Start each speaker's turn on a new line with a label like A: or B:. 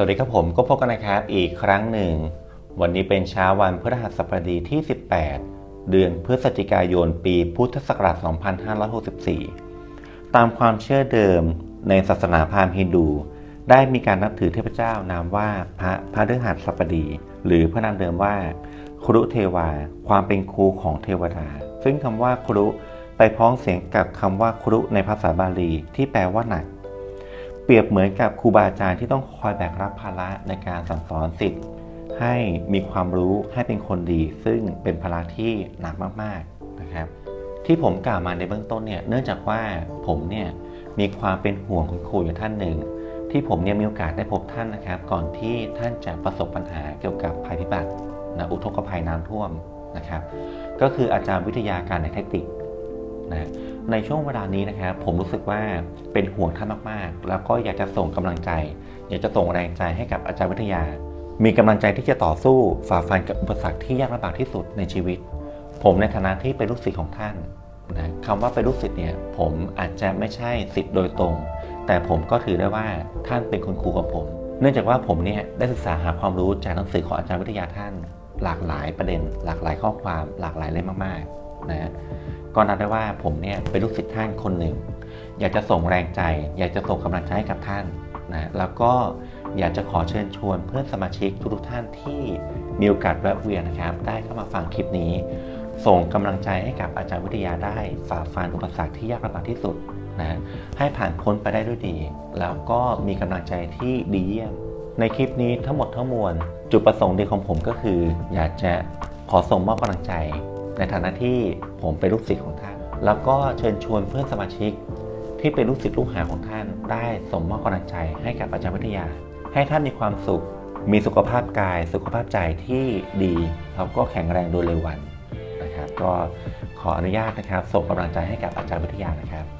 A: วัสดีครับผมก็พบกันนะครับอีกครั้งหนึ่ง วันนี้เป็นเช้าวันพฤหัสบดีที่ 18 เดือนพฤศจิกายนปีพุทธศักราช 2564 ตามความเชื่อเดิมในศาสนาพราหมณ์ฮินดู ได้มีการนับถือเทพเจ้านามว่าพระพฤหัสบดี หรือพระนามเดิมว่าครุเทวา ความเป็นครูของเทวดา ซึ่งคำว่าครุไปพ้องเสียงกับคำว่าครุในภาษาบาลีที่แปลว่าหนัก เปรียบเหมือนกับครูบาอาจารย์ที่ต้องคอยแบกรับภาระในการสั่งสอนสิทธิ์ให้มีความรู้ให้เป็นคนดี ซึ่งเป็นภาระที่หนักมากๆนะครับ ที่ผมกล่าวมาในเบื้องต้นเนี่ยเนื่องจากว่าผมเนี่ยมีความเป็นห่วงคุณครูอยู่ท่านหนึ่ง ที่ผมเนี่ยมีโอกาสได้พบท่านนะครับ ก่อนที่ท่านจะประสบปัญหาเกี่ยวกับภัยพิบัตินะอุทกภัยน้ำท่วมนะครับ ก็คืออาจารย์วิทยาการในเทคนิค นะในช่วงเวลานี้นะครับผมรู้สึกว่าเป็นห่วงท่านมากๆ แล้วก็อยากจะส่งกำลังใจ อยากจะส่งแรงใจให้กับอาจารย์วิทยา มีกำลังใจที่จะต่อสู้ฝ่าฟันกับอุปสรรคที่ยากลำบากที่สุดในชีวิต ผมในฐานะที่เป็นลูกศิษย์ของท่านนะคำว่าเป็นลูกศิษย์เนี่ยผมอาจจะไม่ใช่ศิษย์โดยตรง แต่ผมก็ถือได้ว่าท่านเป็นคุณครูของผม เนื่องจากว่าผมเนี่ยได้ศึกษาหาความรู้จากหนังสือของอาจารย์วิทยาท่าน หลากหลายประเด็น หลากหลายข้อความ หลากหลายเล่มมากๆ นะก็นับได้ว่าผมเนี่ยเป็นลูกศิษย์ท่านคนหนึ่ง อยากจะส่งแรงใจ อยากจะส่งกำลังใจให้กับท่านนะแล้วก็อยากจะขอเชิญชวนเพื่อนสมาชิกทุกท่านที่มีโอกาสแวะเวียนนะครับ ได้เข้ามาฟังคลิปนี้ ส่งกำลังใจให้กับอาจารย์วิทยาได้ฝ่าฟันอุปสรรคที่ยากลำบากที่สุดนะให้ผ่านพ้นไปได้ด้วยดี แล้วก็มีกำลังใจที่ดีเยี่ยม ในคลิปนี้ทั้งหมดทั้งมวล จุดประสงค์เดียวของผมก็คือ อยากจะขอส่งมอบกำลังใจ ในฐานะที่ผมเป็นลูกศิษย์ของท่าน แล้วก็เชิญชวนเพื่อนสมาชิก ที่เป็นลูกศิษย์ลูกหาของท่าน ได้สมมอบกำลังใจให้กับอาจารย์วิทยา ให้ท่านมีความสุข มีสุขภาพกาย สุขภาพใจที่ดีแล้วก็แข็งแรงโดยเร็ววันนะครับก็ขออนุญาตนะครับส่งกำลังใจให้กับอาจารย์วิทยานะครับ